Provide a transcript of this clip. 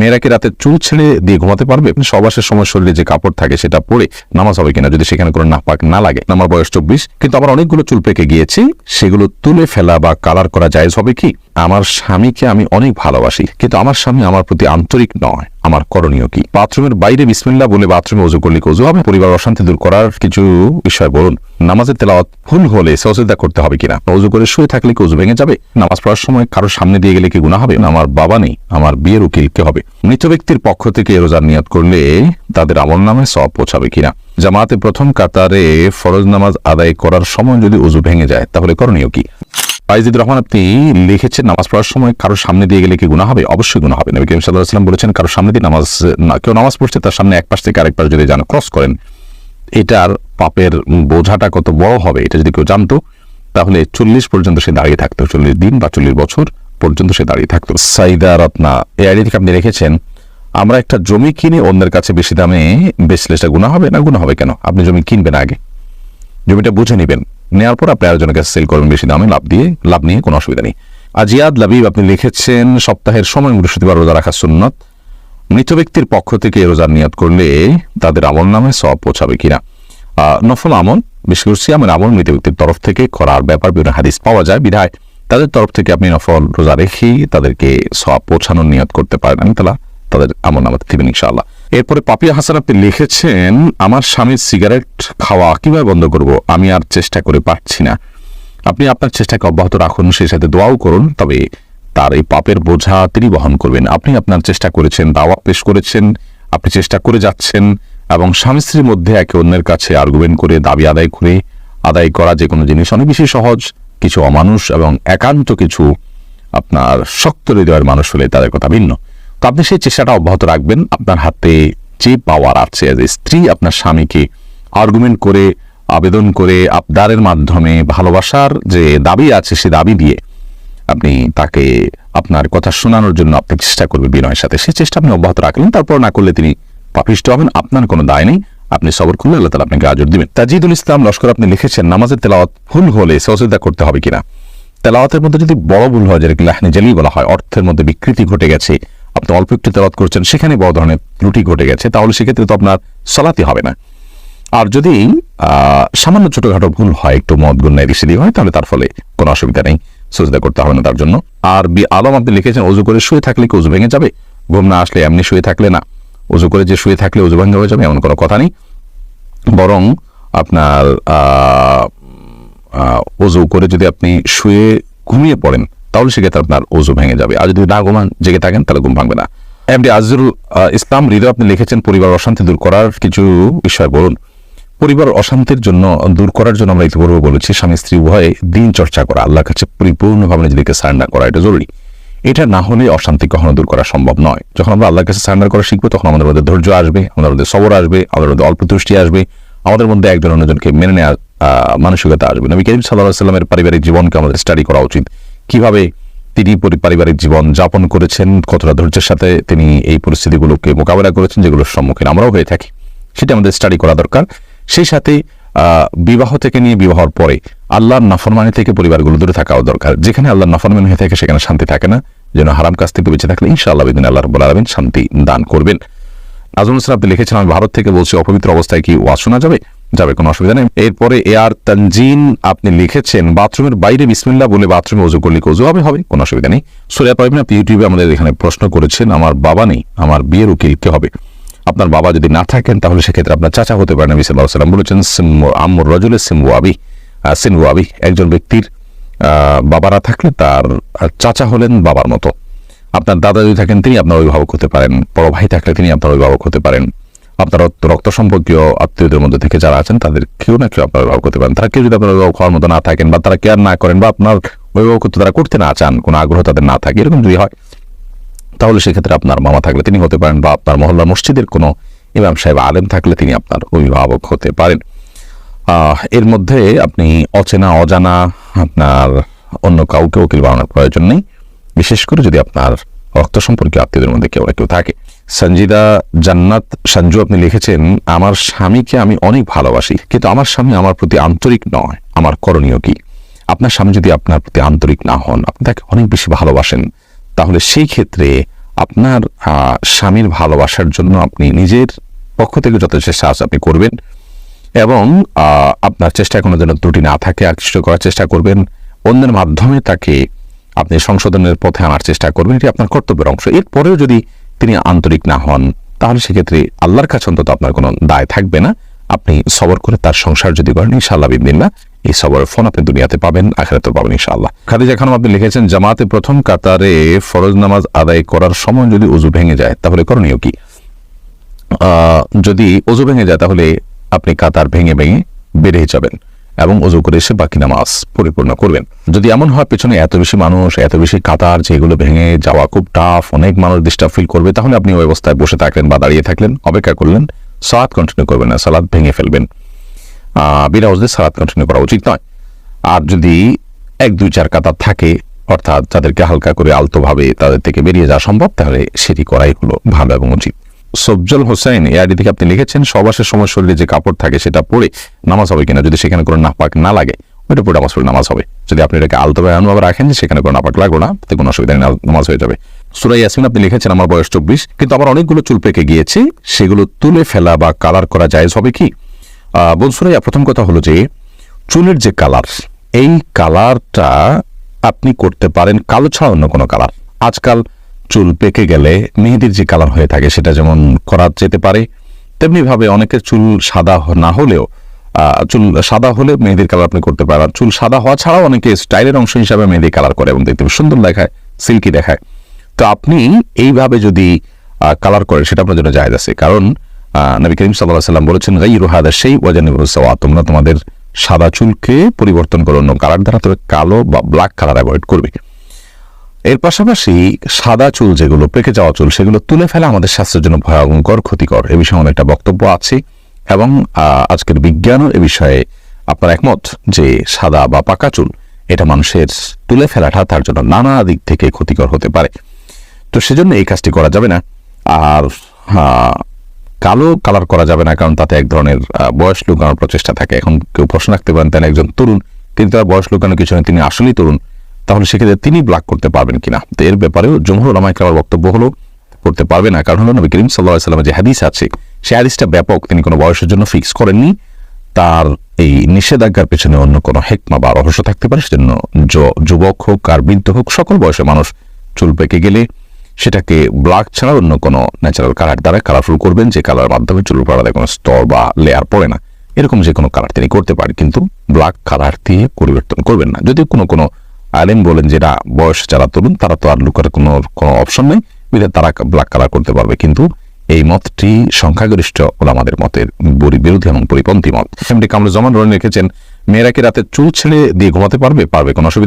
মেয়েরা কি রাতে চুল ছেড়ে দিয়ে ঘুমাতে পারবে? সবাসের সময় শরীরে যে কাপড় থাকে সেটা পরে নামাজ হবে কিনা যদি সেখানে কোনো নাপাক না লাগে। আমার বয়স চব্বিশ, কিন্তু আমার অনেকগুলো চুল পেকে গিয়েছি। সেগুলো তুলে ফেলা বা কালার করা জায়েজ হবে কি? আমার স্বামীকে আমি অনেক ভালোবাসি, কিন্তু আমার স্বামী আমার প্রতি আন্তরিক নয়। আমার করণীয় কি? বাথরুমের বাইরে বিসমিল্লা বলে বাথরুমে অজু করলে অজু হবে? পরিবার অশান্তি দূর করার কিছু বিষয় বলুন। নামাজের তেলাওয়াত ভুল হলে সহযোগিতা করতে হবে কিনা? অজু করে শুয়ে থাকলে কি অজু ভেঙে যাবে? নামাজ পড়ার সময় কারোর সামনে দিয়ে গেলে কি গুণা হবে? না, আমার বাবা নেই, আমার বিয়ের উকিল কে হবে? মৃত ব্যক্তির পক্ষ থেকে রোজার নিয়ত করলে তাদের আমল নামে সব পৌঁছাবে কিনা? জামাতে প্রথম কাতারে ফরজ নামাজ আদায় করার সময় যদি অজু ভেঙে যায়, তাহলে করণীয় কি? ফাইজিদ রহমান, আপনি লিখেছেন নামাজ পড়ার সময় কারোর সামনে দিয়ে গেলে কি গুণা হবে? অবশ্যই গুণা হবে। নবী করিম সাল্লাহ সাল্লাম বলেছেন কারোর সামনে দিয়ে নামাজ, না, কেউ নামাজ পড়ছে, তার সামনে এক পাশ থেকে আরেক পাশ যদি যান ক্রস করেন, এটার পাপের বোঝাটা কত বড় হবে, এটা যদি কেউ জানতো, তাহলে চল্লিশ পর্যন্ত সে দাঁড়িয়ে থাকতো, চল্লিশ দিন বা চল্লিশ বছর পর্যন্ত সে দাঁড়িয়ে থাকতো। সাইদা রত্না, এই আইডি থেকে আপনি রেখেছেন আমরা একটা জমি কিনে অন্যের কাছে বেশি দামে বেচলে সেটা গুণা হবে না গুণা হবে কেন? আপনি জমি কিনবেন আগে। জমিটা বুঝে নেবেন। নেওয়ার পর আপনি আরেকজনের কাছে সেল করবেন বেশি দামে, লাভ দিয়ে, লাভ নিয়ে কোনো অসুবিধা নেই। আজিয়াদ লাবিব, আপনি লিখেছেন, সপ্তাহের সময় বৃহস্পতিবার রোজা রাখা সুন্নত। মৃত ব্যক্তির পক্ষ থেকে রোজার নিয়ত করলে তাদের আমল নামে সব পৌঁছাবে কিনা? নফল আমল, বিশেষ করে সিয়ামের আমল মৃত ব্যক্তির তরফ থেকে করার ব্যাপার, বিভিন্ন হাদিস পাওয়া যায়, বিধায় তাদের তরফ থেকে আপনি নফল রোজা রেখেই তাদেরকে সব পৌঁছানোর নিয়ত করতে পারেন আমি তালা তাদের আমল নামাতে দিবেন ইনশাআল্লাহ। এরপরে পাপিয়া হাসান আপনি লিখেছেন, আমার স্বামীর সিগারেট খাওয়া কীভাবে বন্ধ করব? আমি আর চেষ্টা করে পারছি না। আপনি আপনার চেষ্টাকে অব্যাহত রাখুন, সেই সাথে দোয়াও করুন, তবে তার এই পাপের বোঝা তিনি বহন করবেন। আপনি আপনার চেষ্টা করেছেন দাওয়া পেশ করেছেন, আপনি চেষ্টা করে যাচ্ছেন এবং স্বামী স্ত্রীর মধ্যে একে অন্যের কাছে আর্গুমেন্ট করে, দাবি আদায় করে, আদায় করা যে কোনো জিনিস অনেক বেশি সহজ, কিছু অমানুষ এবং একান্ত কিছু আপনার শক্ত হৃদয়ের মানুষ হলে তাদের কথা ভিন্ন। তো আপনি সেই চেষ্টাটা অব্যাহত রাখবেন। আপনার হাতে যে পাওয়ার আছে, যে স্ত্রী আপনার স্বামীকে আর্গুমেন্ট করে, আবেদন করে, আবদারের মাধ্যমে ভালোবাসার যে দাবি আছে, সে দাবি দিয়ে আপনি তাকে আপনার কথা শোনানোর জন্য আপনি চেষ্টা করবেন বিনয়ের সাথে। সেই চেষ্টা আপনি অব্যাহত রাখলেন তারপর না করলে তিনি পাপিষ্ট হবেন, আপনার কোনো দায় নেই। আপনি সবর করলে আল্লাহ তালা আপনাকে আজর দিবেন। তাজিদুল ইসলাম লস্কর, আপনি লিখেছেন, নামাজের তেলাওয়াত ভুল হলে সহযোগিতা করতে হবে কিনা? তেলাওয়াতের মধ্যে যদি বড় ভুল হয়, যেটাকে লাহনে জালি বলা হয়, অর্থের মধ্যে বিকৃতি ঘটে গেছে আপনি অল্প একটু তেলাওয়াত করছেন, সেখানে বড় ধরনের ত্রুটি ঘটে গেছে, তাহলে সেক্ষেত্রে তো আপনার সলাতি হবে না। আর যদি সামান্য ছোটখাটো ভুল হয়, একটু মদ গুন্নায় রিসিদি হয়, তাহলে তার ফলে কোনো অসুবিধা নেই, সজদা করতে হবে না তার জন্য। আর বি, আলম আপনি লিখেছেন, অজু করে শুয়ে থাকলে কি অজু ভেঙে যাবে? ঘুম না আসলে এমনি শুয়ে থাকলে না। অজু করে যে শুয়ে থাকলে অজু ভেঙে হয়ে যাবে, এমন কোনো কথা নেই। বরং আপনার অজু করে যদি আপনি শুয়ে ঘুমিয়ে পড়েন তাহলে সেক্ষেত্রে আপনার অজু ভেঙে যাবে। আর যদি না ঘুমান জেগে থাকেন তাহলে ঘুম ভাঙবে না। এমডি আজরুল ইসলাম হৃদয় আপনি লিখেছেন পরিবার অশান্তি দূর করার কিছু বিষয় বলুন। পরিবার অশান্তির জন্য দূর করার জন্য আমরা ইতিপূর্বে বলেছি স্বামী স্ত্রী উভয়ে দিন চর্চা করা আল্লাহর কাছে পরিপূর্ণভাবে নিজেদেরকে সারেন্ডার করা এটা জরুরি। এটা না হলে অশান্তি কখনো দূর করা সম্ভব নয়। যখন আমরা আল্লাহর কাছে সারেন্ডার করা শিখব তখন আমাদের মধ্যে ধৈর্য আসবে আমাদের মধ্যে সবর আসবে আমাদের মধ্যে অল্প তুষ্টি আসবে আমাদের মধ্যে একজন অন্যজনকে মেনে নেওয়ার আহ, মানসিকতা আসবে। নবী করিম সাল্লাহ সাল্লামের পারিবারিক জীবনকে আমাদের স্টাডি করা উচিত। কীভাবে তিনি পারিবারিক জীবন যাপন করেছেন, কতটা ধৈর্যের সাথে তিনি এই পরিস্থিতিগুলোকে মোকাবেলা করেছেন, যেগুলোর সম্মুখীন আমরাও হয়ে থাকি, সেটা আমাদের স্টাডি করা দরকার। সেই সাথে বিবাহ থেকে নিয়ে বিবাহর পরে আল্লাহর নাফরমানি থেকে পরিবারগুলো দূরে থাকাও দরকার। যেখানে আল্লাহর নাফরমানি হয়ে থাকে, সেখানে শান্তি থাকে না। যেন হারাম কাছ থেকে বেঁচে থাকলে ইনশাআল্লাহ বিদিন আল্লাহ রব্বুল আলমিন শান্তি দান করবেন। নাজমুল ইসলাম আপনি লিখেছেন, আমি ভারত থেকে বলছি, অপবিত্র অবস্থায় কি ওয়াজ শোনা যাবে? যাবে কোনো অসুবিধা নেই। এরপরে এ আর তানজিন আপনি লিখেছেন বাথরুমের বাইরে বিসমিল্লা বলে বাথরুমে অজু করলে অজু হবে? হবে কোনো অসুবিধা নেই। সুরিয়া পাইবেন আপনি ইউটিউবে আমাদের এখানে প্রশ্ন করেছেন আমার বাবা নেই আমার বিয়ের উকিল কে হবে। আপনার বাবা যদি না থাকেন তাহলে সেক্ষেত্রে আপনার চাচা হতে পারেন নবী সাল্লাহ সাল্লাম বলেছেন সিম- আম্মুর রজুলের সিমওয়াবি সিনওয়াবি একজন ব্যক্তির আহ, বাবা না থাকলে তার চাচা হলেন বাবার মতো। আপনার দাদা যদি থাকেন তিনি আপনার অভিভাবক হতে পারেন বড় ভাই থাকলে তিনি আপনার অভিভাবক হতে পারেন। আপনার রক্ত- সম্পর্কীয় আত্মীয়দের মধ্যে থেকে যারা আছেন, তাদের কেউ না কেউ আপনার অভিভাবক করতে পারেন। তারা কেউ যদি আপনার হওয়ার মতো না থাকেন বা তারা কেয়ার না করেন বা আপনার অভিভাবক অভিভাবকত্ব তারা করতে না চান, কোনো আগ্রহ তাদের না থাকে, এরকম যদি হয়, তাহলে সেক্ষেত্রে আপনার মামা থাকলে তিনি হতে পারেন বা আপনার মহল্লা মসজিদের কোনো ইমাম সাহেব আলেম থাকলে তিনি আপনার অভিভাবক হতে পারেন। এর মধ্যে আপনি অচেনা, অজানা, আপনার অন্য কাউকে উকিল বানানোর প্রয়োজন নেই। বিশেষ করে যদি আপনার রক্ত সম্পর্কে আত্মীয়দের মধ্যে কেউ কেউ থাকে। সঞ্জিদা জান্নাত সঞ্জু আপনি লিখেছেন, আমার স্বামীকে আমি অনেক ভালোবাসি, কিন্তু আমার স্বামী আমার প্রতি আন্তরিক নয়, আমার করণীয় কি? আপনার স্বামী যদি আপনার প্রতি আন্তরিক না হন, আপনি তাকে অনেক বেশি ভালোবাসেন। তাহলে সেই ক্ষেত্রে আপনার স্বামীর ভালোবাসার জন্য আপনি নিজের পক্ষ থেকে চেষ্টা আছে আপনি করবেন এবং আপনার চেষ্টায় কোনো যেন ত্রুটি না থাকে আকৃষ্ট করার চেষ্টা করবেন। অন্যের মাধ্যমে তাকে আপনি সংশোধনের পথে আনার চেষ্টা করবেন, এটি আপনার কর্তব্যের অংশ। এরপরেও যদি তিনি আন্তরিক না হন, তাহলে সেক্ষেত্রে আল্লাহর কাছে অন্তত আপনার কোনো দায় থাকবে না। আপনি সবর করে তার সংসার যদি করেন, ইনশাআল্লাহ বিদিনা এই সবরের ফোন আপনি দুনিয়াতে পাবেন, আখেরাতে পাবেন, ইনশাআল্লাহ। খাদিজা খানম, আপনি লিখেছেন, জামাতে প্রথম কাতারে ফরজ নামাজ আদায় করার সময় যদি উজু ভেঙে যায়, তাহলে করণীয় কি? যদি অজু ভেঙে যায়, তাহলে আপনি কাতার ভেঙে ভেঙে বেরিয়ে যাবেন। এবং অজু করে এসে বাকি নামাজ পরিপূর্ণ করবেন। যদি এমন হয় পেছনে এত বেশি মানুষ, এত বেশি কাতার যেগুলো ভেঙে যাওয়া খুব টাফ অনেক মানুষ ডিস্টার্ব ফিল করবে, তাহলে আপনি ওই অবস্থায় বসে থাকলেন বা দাঁড়িয়ে থাকলেন, অপেক্ষা করলেন সালাদ কন্টিনিউ করবেন না সালাদ ভেঙে ফেলবেন। বিনা অজদে সালাদ কন্টিনিউ করা উচিত নয়। আর যদি এক, দুই, চার কাতার থাকে, অর্থাৎ তাদেরকে হালকা করে আলতোভাবে তাদের থেকে বেরিয়ে যাওয়া সম্ভব, তাহলে সেটি করাই হলো ভালো এবং উচিত। সবজল হোসেন এই আইডি থেকে আপনি লিখেছেন, সবাসের সময় শরীরে যে কাপড় থাকে সেটা পরে নামাজ হবে কিনা, যদি সেখানে কোনো নাপাক না লাগে, ওইটা পরে নামাজ পড়ে নামাজ হবে। যদি আপনি এটাকে আলতোভাবে এমনভাবে রাখেন যে সেখানে কোনো নাপাক লাগল না, তাতে কোনো অসুবিধা নেই, নামাজ হয়ে যাবে। সুরাই ইয়াসমিন আপনি লিখেছেন, আমার বয়স চব্বিশ, কিন্তু আমার অনেকগুলো চুল পেকে গিয়েছে, সেগুলো তুলে ফেলা বা কালার করা জায়েজ হবে কি? বোন সুরাইয়া, প্রথম কথা হলো যে, চুলের যে কালার এই কালারটা আপনি করতে পারেন কালো ছাড়া অন্য কোনো কালার আজকাল চুল পেকে গেলে মেহেদির যে কালার হয়ে থাকে সেটা যেমন করা যেতে পারে তেমনি ভাবে অনেকের চুল সাদা না হলেও চুল সাদা হলে মেহেদির কালার আপনি করতে পারেন। চুল সাদা হওয়া ছাড়াও অনেকে স্টাইলের অংশ হিসাবে মেহেদি কালার করে এবং দেখতে সুন্দর দেখায়, সিল্কি দেখায়। তো আপনি এইভাবে যদি কালার করেন, সেটা আপনার জন্য জায়জ আছে। কারণ নবী করিম সাল্লাহ সাল্লাম বলেছেন গাই রোহাদা সেই ওয়াজানিবুসাওয়া তোমরা তোমাদের সাদা চুলকে পরিবর্তন করো, অন্য কালার দ্বারা তবে কালো বা ব্ল্যাক কালার অ্যাভয়েড করবে। এর পাশাপাশি সাদা চুল যেগুলো, পেকে যাওয়া চুল, সেগুলো তুলে ফেলা আমাদের স্বাস্থ্যের জন্য ভয়ঙ্কর, ক্ষতিকর। এ বিষয়ে একটা বক্তব্য আছে এবং আজকের বিজ্ঞানও এ বিষয়ে আপনার একমত যে সাদা বা পাকা চুল, এটা মানুষের তুলে ফেলাটা তার জন্য নানা দিক থেকে ক্ষতিকর হতে পারে। তো সেজন্য এই কাজটি করা যাবে না। আর কালো কালার করা যাবে না, কারণ তাতে এক ধরনের বয়স লুকানোর প্রচেষ্টা থাকে। এখন কেউ প্রশ্ন রাখতে পারেন, তেন একজন তরুণ, কিন্তু তার বয়স লুকানোর কিছু তিনি আসলেই তরুণ। তাহলে সেক্ষেত্রে তিনি ব্লাক করতে পারবেন কিনা? তো এর ব্যাপারেও জমহুর ইকরামের বক্তব্য হলো, করতে পারবে না। কারণ হলো নবী করিম সাল্লাহ সাল্লামের যে হাদিস আছে, সেই হাদিসটা ব্যাপক। তিনি কোনো বয়সের জন্য ফিক্স করেননি। তার এই নিষেধাজ্ঞার পেছনে অন্য কোনো হেকমা বা রহস্য থাকতে পারে। সেজন্য যুবক হোক আর বৃদ্ধ হোক, সকল বয়সের মানুষ চুল পেকে গেলে সেটাকে ব্ল্যাক ছাড়া অন্য কোনো ন্যাচারাল কালার দ্বারা কালারফুল করবেন। যে কালার মাধ্যমে চুল পাড়াতে কোনো স্তর বা লেয়ার পড়ে না। এরকম যে কোনো কালার তিনি করতে পারেন, কিন্তু ব্ল্যাক কালার দিয়ে পরিবর্তন করবেন না। যদি কোনো কোনো আলেম বলেন যেটা বয়স যারা তরুণ, তারা তো আর লুকার কোনো কোনো অপশন নেই। তারা ব্ল্যাক কালার করতে পারবে। কিন্তু এই মতটি সংখ্যাগরিষ্ঠ ওলামাদের মতের বরি- বিরোধী এবং পরিপন্থী মত। এমডি কামরুজ্জামান রনি রেখেছেন মেয়েরা কি রাতে চুল ছেড়ে দিয়ে ঘুমাতে পারবে? পারবে কোনো অসুবিধা